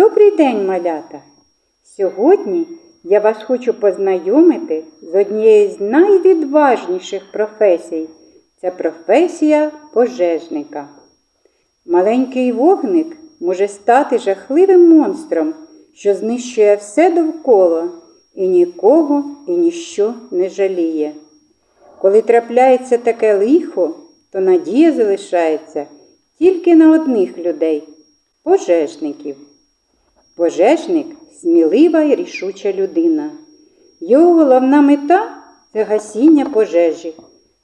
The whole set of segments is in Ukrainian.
Добрий день, малята! Сьогодні я вас хочу познайомити з однією з найвідважніших професій. Це професія пожежника. Маленький вогник може стати жахливим монстром, що знищує все довкола і нікого і ніщо не жаліє. Коли трапляється таке лихо, то надія залишається тільки на одних людей пожежників. Пожежник смілива і рішуча людина. Його головна мета це гасіння пожежі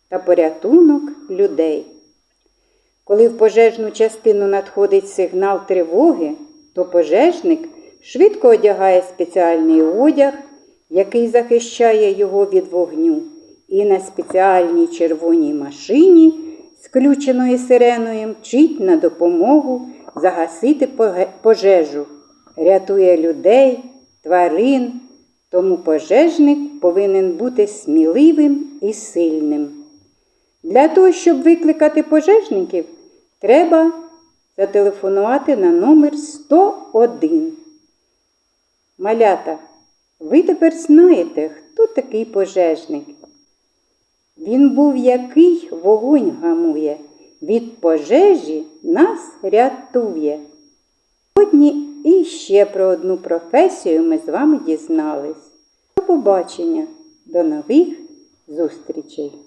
та порятунок людей. Коли в пожежну частину надходить сигнал тривоги, то пожежник швидко одягає спеціальний одяг, який захищає його від вогню, і на спеціальній червоній машині з включеною сиреною мчить на допомогу загасити пожежу, рятує людей, тварин. Тому пожежник повинен бути сміливим і сильним. Для того, щоб викликати пожежників, треба зателефонувати на номер 101. Малята, ви тепер знаєте, хто такий пожежник. Він був який вогонь гамує, від пожежі нас рятує. Сьогодні іще про одну професію ми з вами дізнались. До побачення, до нових зустрічей!